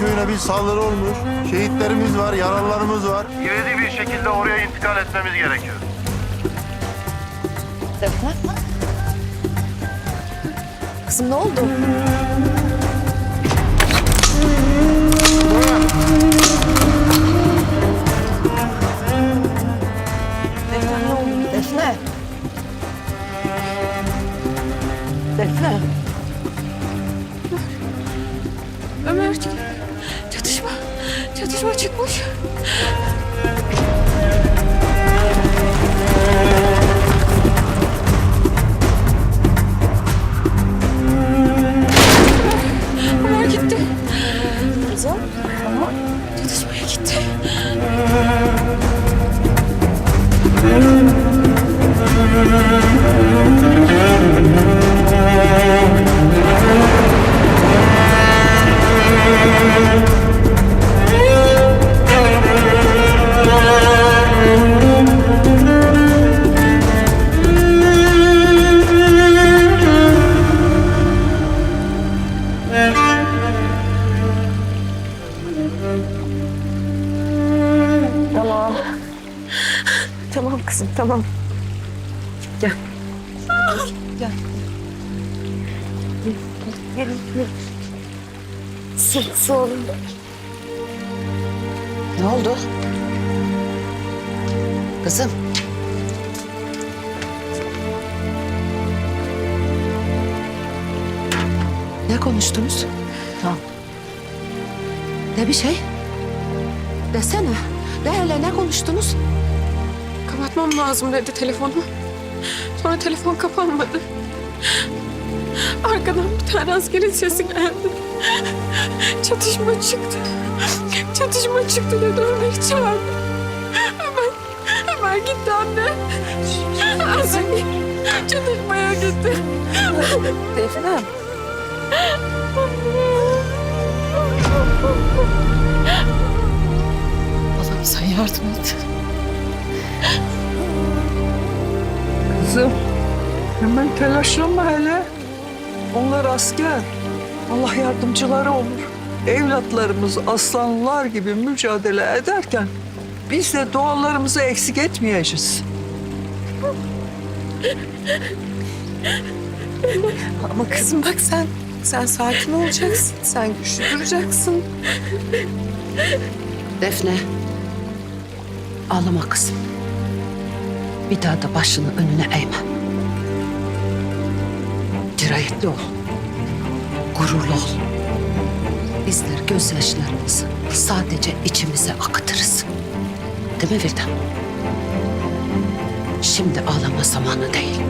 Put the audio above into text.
köyüne bir saldırı olmuş. Şehitlerimiz var, yaralılarımız var. İvedi bir şekilde oraya intikal etmemiz gerekiyor. Defne? Kızım ne oldu? Defne ne oldu? Defne. Defne. Ömer çatışma. Çatışma çıkmış. Ömer gitti. Kızım. Çatışmaya gitti. Tamam. Tamam kızım tamam. Gel. Gel. Gel. Gel. Su, su oğlum. Ne oldu? Kızım. Ne konuştunuz? Tamam. Ne bir şey? Desene. De hele ne konuştunuz? Kapatmam lazım dedi telefonu. Sonra telefon kapanmadı. Arkadan bir tane askerin sesi geldi. Çatışma çıktı. Çatışma çıktı dedi Ömer çağırdı. Ömer, Ömer gitti anne. Anne çatışmaya gitti. Defne. Kızım, hemen telaşlanma hele. Onlar asker. Allah yardımcıları olur. Evlatlarımız aslanlar gibi mücadele ederken biz de dualarımızı eksik etmeyeceğiz. Ama kızım bak sen, sen sakin olacaksın. Sen güçlü duracaksın. Defne. Ağlama kızım. Bir daha da başını önüne eğme. Dirayetli ol. Gururlu ol. Bizler gözyaşlarımızı sadece içimize akıtırız. Değil mi Vildan? Şimdi ağlama zamanı değil.